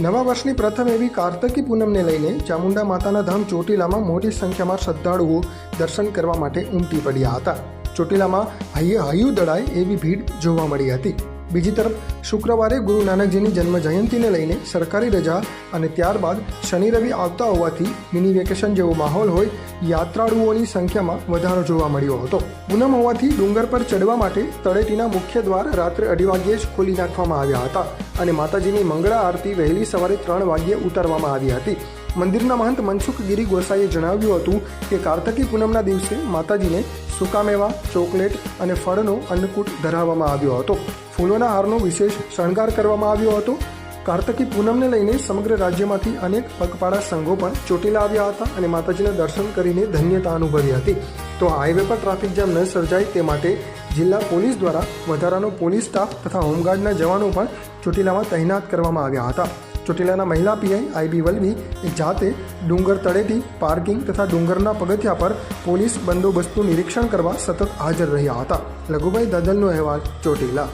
નવા વર્ષની પ્રથમ એવી કાર્તકી પૂનમને લઈને ચામુંડા માતાના ધામ ચોટીલામાં મોટી સંખ્યામાં શ્રદ્ધાળુઓ દર્શન કરવા માટે ઉમટી પડ્યા હતા. ચોટીલામાં હૈયે હૈયું દળાય એવી ભીડ જોવા મળી હતી. બીજી તરફ, શુક્રવારે ગુરુ નાનકજીની જન્મ જયંતિને લઈને સરકારી રજા અને ત્યારબાદ શનિ રવિ આવતા હોવાથી મિની વેકેશન જેવો માહોલ હોય, યાત્રાળુઓની સંખ્યામાં વધારો જોવા મળ્યો હતો. પૂનમ હોવાથી ડુંગર પર ચડવા માટે તળેટીના મુખ્ય દ્વાર રાત્રે અઢી વાગ્યે જ ખોલી નાખવામાં આવ્યા હતા અને માતાજીની મંગળા આરતી વહેલી સવારે ત્રણ વાગ્યે ઉતારવામાં આવી હતી. મંદિરના મહંત મનસુખ ગિરી ગોસાઈએ જણાવ્યું હતું કે, કાર્તકી પૂનમના દિવસે માતાજીને સુકામેવા, ચોકલેટ અને ફળનો અન્નકૂટ ધરાવવામાં આવ્યો હતો. ફૂલોના હારનો વિશેષ શણગાર કરવામાં આવ્યો હતો. કાર્તકી પૂનમને લઈને સમગ્ર રાજ્યમાંથી અનેક પગપાળા સંઘો પણ ચોટીલા આવ્યા હતા અને માતાજીના દર્શન કરીને ધન્યતા અનુભવી હતી. તો હાઈવે પર ટ્રાફિક જામ ન સર્જાય તે માટે જિલ્લા પોલીસ દ્વારા વધારાનો પોલીસ સ્ટાફ તથા હોમગાર્ડના જવાનો પણ ચોટીલામાં તૈનાત કરવામાં આવ્યા હતા. ચોટીલાના મહિલા પીઆઈ આઈબી વલવી જાતે ડુંગર તળેટી, પાર્કિંગ તથા ડુંગરના પગથિયા પર પોલીસ બંદોબસ્તનું નિરીક્ષણ કરવા સતત હાજર રહ્યા હતા. લઘુભાઈ દદલનો અહેવાલ ચોટીલા.